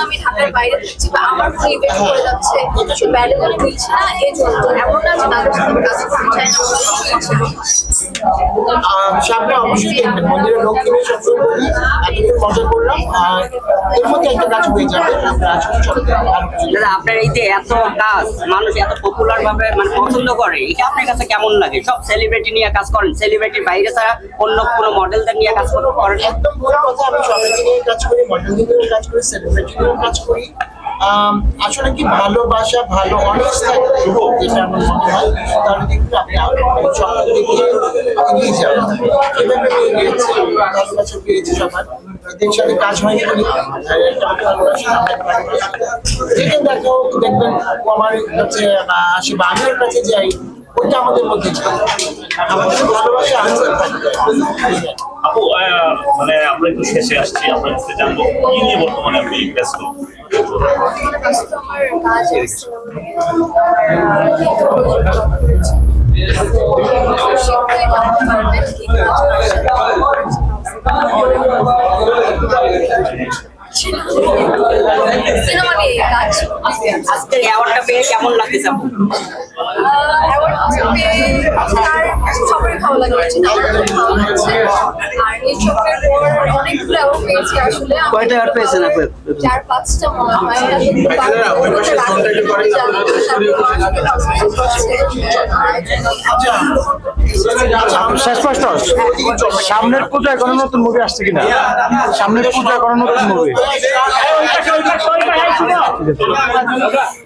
আমি ঢাকার বাইরে থাকছি বা আমার কোনো ইভেন্ট করে যাচ্ছে সে বাইরে না এই জন্য এমন না যে তাদের সামনে অবশ্যই দেখবেন। মন্দিরের লক্ষ্মী সবসময় বলি এতদিন মজা করলাম। আর এর মধ্যে একটা কাজ হয়ে যাবে আপনারা আসলে চলে যাবেন আর কিছু না। দাদা আপনার এই যে এত কাজ মানুষ এত পপুলার ভাবে মানে পছন্দ করে এটা আপনার কাছে কেমন লাগে? সব সেলিব্রিটি নিয়ে কাজ করেন সেলিব্রিটির বাইরে ছাড়া অন্য কোনো মডেলদের নিয়ে কাজ করতে করেন একদম কথা আমি সবাইকে নিয়ে কাজ করি মডেলিং নিয়েও কাজ করি সেলিব্রিটি নিয়েও কাজ করি। আসলে কি ভালোবাসা ভালো অনেক যেটা আমার মনে হয় তাহলে আপনি দিকে এগিয়ে যাবেন এভাবে পেয়ে গিয়েছে ভালোবাসা পেয়েছে সবার এদের কাজ হয়নি বলে আর একটা ভালোবাসা, আমরা একটা ভালোবাসা। যেখানে দেখো দেখবেন আমার কাছে আসে বা কাছে যাই ওইটা আমাদের মধ্যে আমাদের ভালোবাসা আছে আপু মানে আমরা একটু শেষে আসছি আপনার কাছে জানব কি নিয়ে বর্তমানে আপনি ব্যস্ত কাজ সিনেমা নিয়ে কাজ আজকের অ্যাওয়ার্ডটা পেয়ে কেমন লাগতেছে অ্যাওয়ার্ড পেয়ে তার সবারই ভালো লাগছে আমার ভালো লাগছে। আর এই চোখের পর অনেকগুলো অ্যাওয়ার্ড পেয়েছি আসলে। কয়টা award পেয়েছেন আপনি? চার পাঁচটা মনে হয়। আসলে বাকিগুলোতে রাখি পরে জানি না, তারপর শেষ প্রশ্ন। সামনের পূজায় কোনো নতুন মুভি আসছে কিনা? সামনের পূজায় কোনো নতুন মুভি 三十六